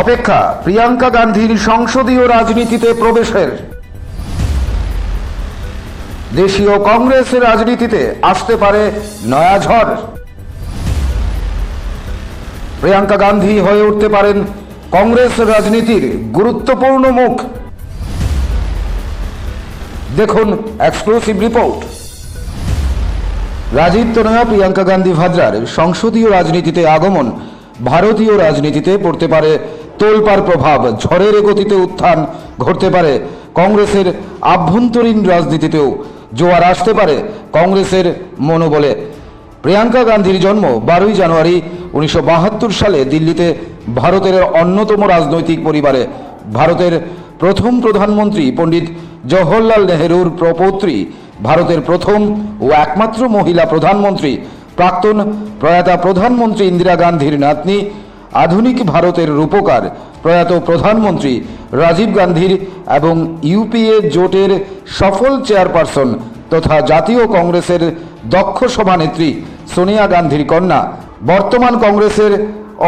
অপেক্ষা প্রিয়াঙ্কা গান্ধীর সংসদীয় রাজনীতিতে প্রবেশের। দেশীয় কংগ্রেসের রাজনীতিতে আসতে পারে নয়া ঝড়। প্রিয়াঙ্কা গান্ধী হয়ে উঠতে পারেন কংগ্রেস রাজনীতির গুরুত্বপূর্ণ মুখ। দেখুন এক্সক্লুসিভ রিপোর্ট। রাজীব তনয়া, প্রিয়াঙ্কা গান্ধী ভাদ্রার সংসদীয় রাজনীতিতে আগমন, ভারতীয় রাজনীতিতে পড়তে পারে তোলপার প্রভাব, ঝড়ের গতিতে উত্থান ঘটতে পারে। কংগ্রেসের আভ্যন্তরীণ রাজনীতিতেও জোয়ার আসতে পারে কংগ্রেসের মনোবলে। প্রিয়াঙ্কা গান্ধীর জন্ম বারোই জানুয়ারি উনিশশো বাহাত্তর সালে দিল্লিতে ভারতের অন্যতম রাজনৈতিক পরিবারে। ভারতের প্রথম প্রধানমন্ত্রী পণ্ডিত জওহরলাল নেহেরুর প্রপৌত্রী, ভারতের প্রথম ও একমাত্র মহিলা প্রধানমন্ত্রী, প্রাক্তন প্রয়াতা প্রধানমন্ত্রী ইন্দিরা গান্ধীর নাতনি আধুনিক ভারতের রূপকার প্রয়াত প্রধানমন্ত্রী রাজীব গান্ধীর এবং ইউপিএ জোটের সফল চেয়ারপারসন তথা জাতীয় কংগ্রেসের দক্ষ সভানেত্রী সোনিয়া গান্ধীর কন্যা, বর্তমান কংগ্রেসের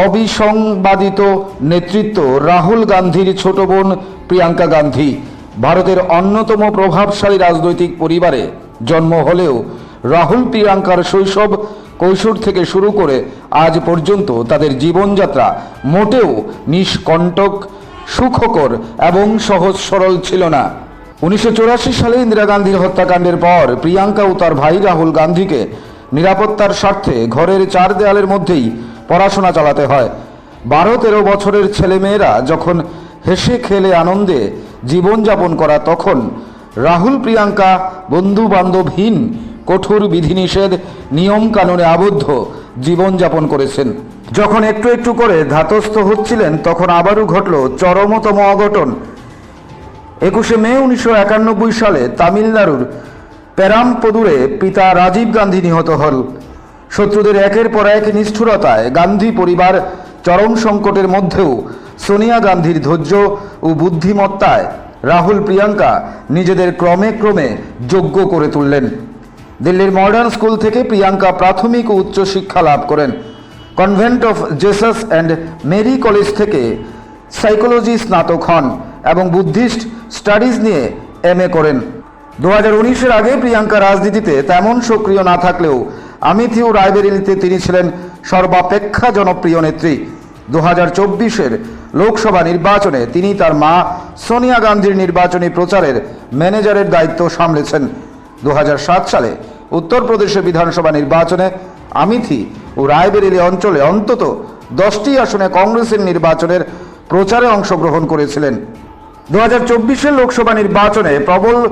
অবিসংবাদিত নেতৃত্ব রাহুল গান্ধীর ছোট বোন প্রিয়াঙ্কা গান্ধী, ভারতের অন্যতম প্রভাবশালী রাজনৈতিক পরিবারে জন্ম হলেও রাহুল প্রিয়াঙ্কার শৈশব কৈশোর থেকে শুরু করে আজ পর্যন্ত তাদের জীবনযাত্রা মোটেও নিষ্কণ্টক, সুখকর এবং সহজ সরল ছিল না। উনিশশো সালে ইন্দিরা গান্ধীর হত্যাকাণ্ডের পর প্রিয়াঙ্কা ও তার ভাই রাহুল গান্ধীকে নিরাপত্তার স্বার্থে ঘরের চার দেয়ালের মধ্যেই পড়াশোনা চালাতে হয়। বারো তেরো বছরের ছেলেমেয়েরা যখন হেসে খেলে আনন্দে জীবনযাপন করা, তখন রাহুল, প্রিয়াঙ্কা বন্ধু বান্ধবহীন কঠোর বিধিনিষেধ নিয়ম কানুনে আবদ্ধ জীবনযাপন করেছেন। যখন একটু একটু করে ধাতস্থ হচ্ছিলেন, তখন আবারও ঘটল চরমতম অঘটন। একুশে মে উনিশশো একানব্বই সালে তামিলনাড়ুর পেরামপদুরে পিতা রাজীব গান্ধী নিহত হল শত্রুদের একের পর এক নিষ্ঠুরতায় গান্ধী পরিবার চরম সংকটের মধ্যেও সোনিয়া গান্ধীর ধৈর্য ও বুদ্ধিমত্তায় রাহুল প্রিয়াঙ্কা নিজেদের ক্রমে ক্রমে যোগ্য করে তুললেন। দিল্লির মডার্ন স্কুল থেকে প্রিয়াঙ্কা প্রাথমিক ও উচ্চ শিক্ষা লাভ করেন। Convent of Jesus and Mary College থেকে সাইকোলজি স্নাতক হন এবং বুদ্ধিস্ট স্টাডিজ নিয়ে এম করেন। দু হাজার উনিশের আগে প্রিয়াঙ্কা রাজনীতিতে তেমন সক্রিয় না থাকলেও আমিথি ও রায়বেরিলিতে তিনি ছিলেন সর্বাপেক্ষা জনপ্রিয় নেত্রী। দু হাজার চব্বিশের লোকসভা নির্বাচনে তিনি তার মা সোনিয়া গান্ধীর নির্বাচনী প্রচারের ম্যানেজারের দায়িত্ব সামলেছেন। দু হাজার সাত সালে উত্তরপ্রদেশের বিধানসভা নির্বাচনে আমিথি ও রায়বেরেলি অঞ্চলে অন্তত দশটি আসনে কংগ্রেসের নির্বাচনের প্রচারে অংশগ্রহণ করেছিলেন। দু হাজার লোকসভা নির্বাচনে প্রবল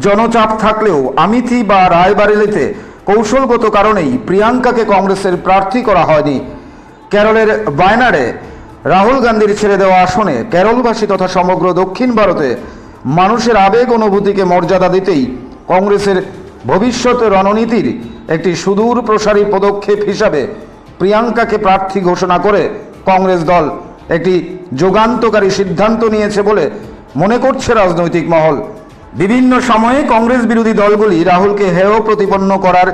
জনচাপ থাকলেও আমিথি বা রায়বারেলিতে কৌশলগত কারণেই প্রিয়াঙ্কাকে কংগ্রেসের প্রার্থী করা হয়নি। কেরলের বায়নাডে রাহুল গান্ধীর ছেড়ে দেওয়া আসনে কেরলবাসী তথা সমগ্র দক্ষিণ ভারতে মানুষের আবেগ অনুভূতিকে মর্যাদা দিতেই কংগ্রেসের ভবিষ্যৎ রণনীতির একটি সুদূর প্রসারী পদক্ষেপ হিসাবে প্রিয়াঙ্কাকে প্রার্থী ঘোষণা করে কংগ্রেস দল একটি যুগান্তকারী সিদ্ধান্ত নিয়েছে বলে মনে করছে রাজনৈতিক মহল। বিভিন্ন সময়ে কংগ্রেস বিরোধী দলগুলি রাহুলকে হেয় প্রতিপন্ন করার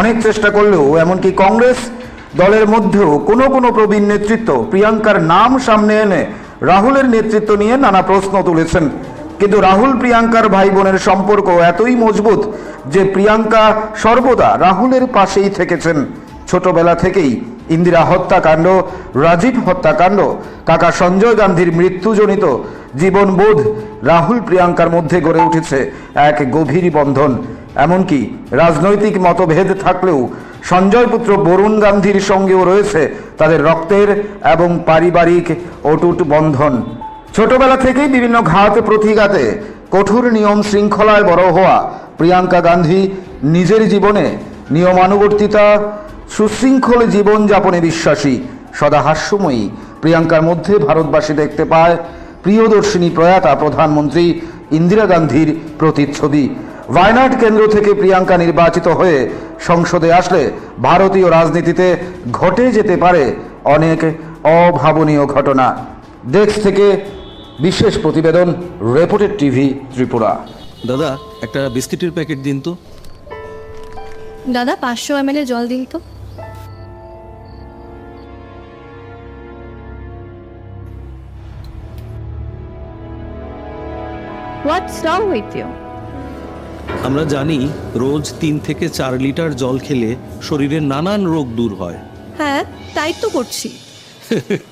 অনেক চেষ্টা করলেও, এমনকি কংগ্রেস দলের মধ্যেও কোনো কোনো প্রবীণ নেতৃত্ব প্রিয়াঙ্কার নাম সামনে এনে রাহুলের নেতৃত্ব নিয়ে নানা প্রশ্ন তুলেছেন। কিন্তু রাহুল প্রিয়াঙ্কার ভাই বোনের সম্পর্ক এতই মজবুত যে প্রিয়াঙ্কা সর্বদা রাহুলের পাশেই থেকেছেন। ছোটবেলা থেকেই ইন্দিরা হত্যাকাণ্ড, রাজীব হত্যাকাণ্ড, কাকা সঞ্জয় গান্ধীর মৃত্যুজনিত জীবনবোধ রাহুল প্রিয়াঙ্কার মধ্যে গড়ে উঠেছে এক গভীর বন্ধন। এমনকি রাজনৈতিক মতভেদ থাকলেও সঞ্জয় পুত্র বরুণ গান্ধীর সঙ্গেও রয়েছে তাদের রক্তের এবং পারিবারিক অটুট বন্ধন। ছোটবেলা থেকেই বিভিন্ন ঘাত প্রতিঘাতে কঠোর নিয়ম শৃঙ্খলায় বড় হওয়া প্রিয়াঙ্কা গান্ধী নিজের জীবনে নিয়মানুবর্তিতা, সুশৃঙ্খল জীবনযাপনে বিশ্বাসী। সদা হাস্যময়ী। প্রিয়াঙ্কার মধ্যে ভারতবাসী দেখতে পায় প্রিয়দর্শিনী প্রয়াতা প্রধানমন্ত্রী ইন্দিরা গান্ধীর প্রতিচ্ছবি। ওয়ায়নাড কেন্দ্র থেকে প্রিয়াঙ্কা নির্বাচিত হয়ে সংসদে আসলে ভারতীয় রাজনীতিতে ঘটে যেতে পারে অনেক অভাবনীয় ঘটনা। ডেস্ক থেকে বিশেষ প্রতিবেদন রেপোর্টেড টিভি ত্রিপুরা। দাদা একটা বিস্কিটের প্যাকেট দিন তো। দাদা পাঁচশো এম জল দিন তো। আমরা জানি রোজ তিন থেকে চার লিটার জল খেলে শরীরের নানান রোগ দূর হয়। হ্যাঁ তাই তো করছি।